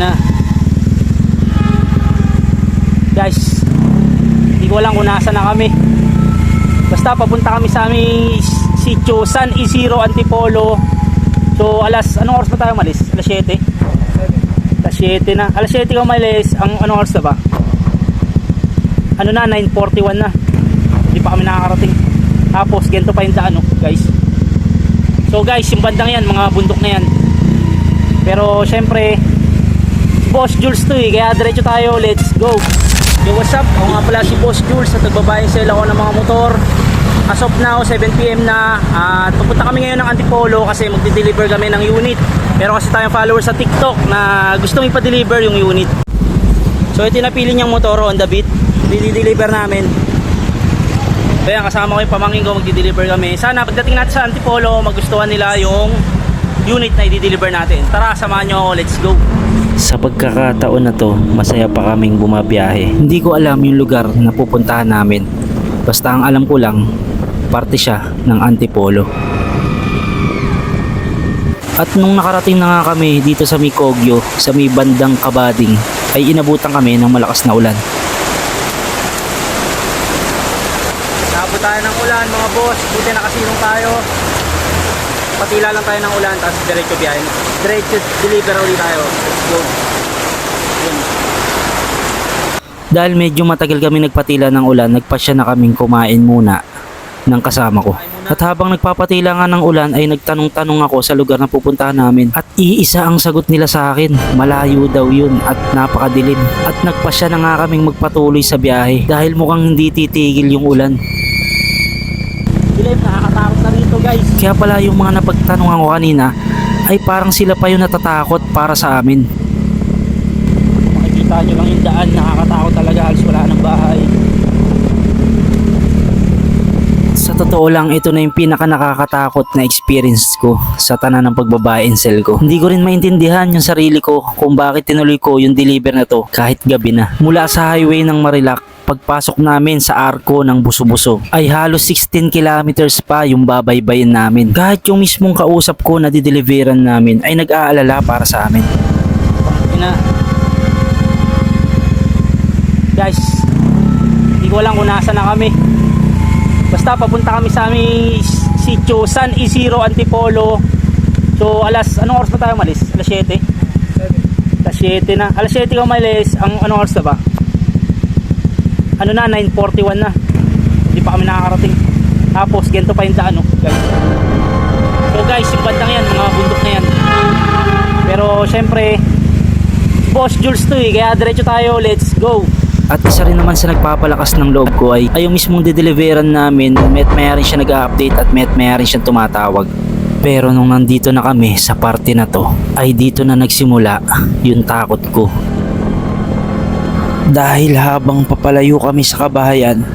na. Guys, hindi ko alam kung nasa na kami. Basta papunta kami sa aming sitio San Isidro Antipolo. So alas, anong oras ba tayo malis? Alas 7? Alas 7 na. Alas 7 ka umalis. Ang anong oras na ba? Ano na, 9.41 na. Hindi pa kami nakakarating. Tapos, ganito pa yung daan, no, guys. So guys, yung bandang yan, mga bundok na yan. Pero syempre, Boss Jules to eh, kaya diretso tayo, let's go. Yo, what's up? Ako nga pala si Boss Jules at nagbabayang sale ako ng mga motor. As of now, 7pm na at pupunta kami ngayon ng Antipolo kasi magdi-deliver kami ng unit. Pero kasi tayong followers sa TikTok na gustong ipa-deliver yung unit. So ito yung napili niyang motor on the beat. Didi-deliver namin. Kaya kasama ko yung pamangkin ko magdi-deliver kami. Sana pagdating natin sa Antipolo, magustuhan nila yung unit na i-deliver natin. Tara, samahan nyo ako. Let's go. Sa pagkakataon na to, masaya pa kaming bumabiyahe. Hindi ko alam yung lugar na pupuntahan namin. Basta ang alam ko lang, parte siya ng Antipolo. At nung nakarating na nga kami dito sa Mikogyo, sa may bandang Kabading, ay inabutan kami ng malakas na ulan. Nakabot tayo ng ulan mga boss. Buti nakasilong tayo. Patila lang tayo ng ulan tapos diretso biyahe. Diretso deliver ulit tayo. Let's go. Yun. Dahil medyo matagal kami nagpatila ng ulan, nagpasya na kaming kumain muna ng kasama ko. At habang nagpapatila nga ng ulan ay nagtanong-tanong ako sa lugar na pupuntahan namin. At iisa ang sagot nila sa akin, malayo daw yun at napakadilim. At nagpasya na nga kaming magpatuloy sa biyahe dahil mukhang hindi titigil yung ulan. Dilim, nakakatakot na rito guys. Kaya pala yung mga napagtanungan ko kanina ay parang sila pa yung natatakot para sa amin. Makikita nyo lang yung daan. Nakakatakot talaga. Halos wala ng bahay. Sa totoo lang, ito na yung pinaka nakakatakot na experience ko sa tanan ng pagbabae cell ko. Hindi ko rin maintindihan yung sarili ko kung bakit tinuloy ko yung deliver na to kahit gabi na. Mula sa highway ng Marilac, pagpasok namin sa arko ng Buso-Buso ay halos 16 kilometers pa yung babaybayin namin. Kahit yung mismong kausap ko na dideliveran namin ay nag-aalala para sa amin. Ina. Guys, hindi ko alam kung nasa na kami. Basta papunta kami sa aming sitio San Isidro Antipolo. So alas, anong oras ba tayo malis? Alas 7? Alas 7 na. Alas 7 ka umalis. Ang anong oras na ba? Ano na, 9.41 na. Hindi pa kami nakakarating. Tapos, ganito pa yung daan, no, guys. So guys, yung bandang yan, mga bundok na yan. Pero syempre, Boss Jules to eh, kaya diretso tayo, let's go. At isa rin naman sa nagpapalakas ng loob ko ay, ay yung mismong dideliveran namin, met maya rin siya nag-update at met maya rin siya tumatawag. Pero nung nandito na kami sa party na to, ay dito na nagsimula yung takot ko. Dahil habang papalayo kami sa kabahayan,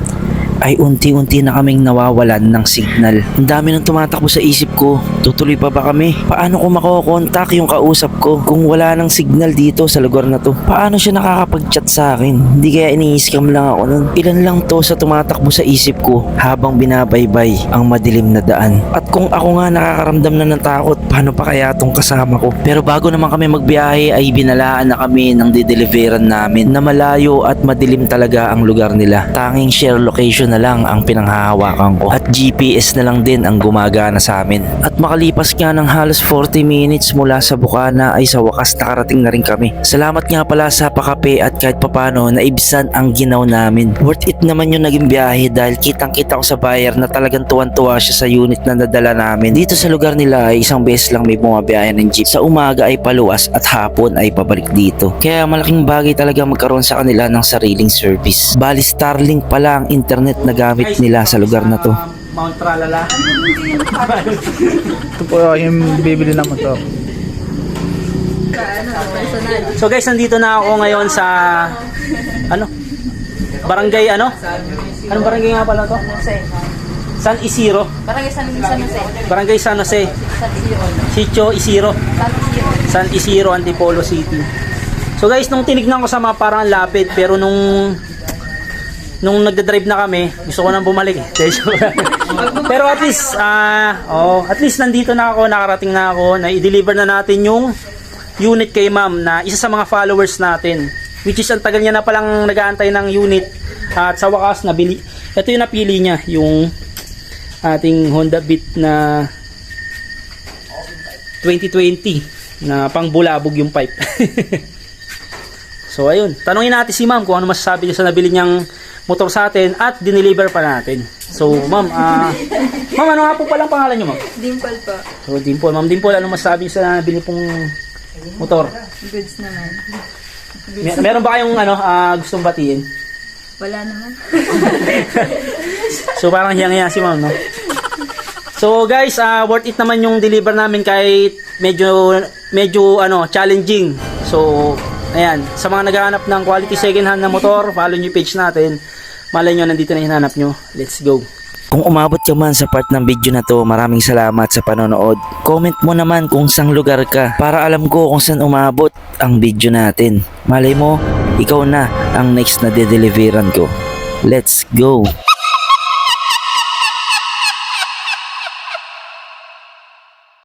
ay unti-unti na kaming nawawalan ng signal. Ang dami nang tumatakbo sa isip ko. Tutuloy pa ba kami? Paano ko makokontak yung kausap ko kung wala ng signal dito sa lugar na to? Paano siya nakakapag-chat sa akin? Hindi kaya ini-scam lang ako nun. Ilan lang to sa tumatakbo sa isip ko habang binabaybay ang madilim na daan. At kung ako nga nakakaramdam na ng takot, paano pa kaya tong kasama ko? Pero bago naman kami magbiyahe ay binalaan na kami ng dideliveran namin na malayo at madilim talaga ang lugar nila. Tanging share location na lang ang pinanghahawakan ko at GPS na lang din ang gumagana sa amin. At makalipas nga ng halos 40 minutes mula sa Bukana ay sa wakas nakarating na rin kami. Salamat nga pala sa pakape at kahit papano na ibsan ang ginaw namin. Worth it naman yung naging biyahe dahil kitang kita ko sa buyer na talagang tuwan-tuwa siya sa unit na nadala namin. Dito sa lugar nila ay isang beses lang may bumabiyahe ng jeep. Sa umaga ay paluwas at hapon ay pabalik dito. Kaya malaking bagay talaga magkaroon sa kanila ng sariling service. Bali Starlink pala ang internet na gamit nila sa lugar na to. Mount Tralala. Ito po yung bibili ng motor. So guys, nandito na ako ngayon sa ano? Barangay ano? Anong barangay nga pala to? San Isidro. Barangay San San Jose. Barangay San Jose. Sitio Isidro. San Isidro. San Isidro, Antipolo City. So guys, nung tinignan ko sa mapa parang ang lapit pero nung nung nagda-drive na kami, gusto ko nang bumalik. pero at least ah oh, at least nandito na ako, nakarating na ako, na i-deliver na natin yung unit kay ma'am na isa sa mga followers natin. Which is ang tagal niya na palang nag-aantay ng unit at sa wakas nabili. Ito yung napili niya, yung ating Honda Beat na 2020 na pangbulabog yung pipe. so ayun, tanungin natin si ma'am kung ano masasabi niya sa nabili niyang motor sa atin at dineliver pa natin. So ma'am, ah ma'am ano nga po palang pangalan niyo ma'am? Dimple po. So Dimple, ma'am Dimple, ano masasabi niyo sa nabili pong motor? Goods naman. Mer- meron ba kayong ano ah, gustong batiin? Wala naman. So parang hiyang-hiya si ma'am, no? So guys, ah worth it naman yung deliver namin kahit medyo medyo ano, challenging. So ayan, sa mga naghahanap ng quality second hand na motor, follow yung page natin. Malay nyo, nandito na yung hinanap nyo. Let's go. Kung umabot ka man sa part ng video na to, maraming salamat sa panonood. Comment mo naman kung sang lugar ka para alam ko kung saan umabot ang video natin. Malay mo, ikaw na ang next na de-deliveran ko. Let's go!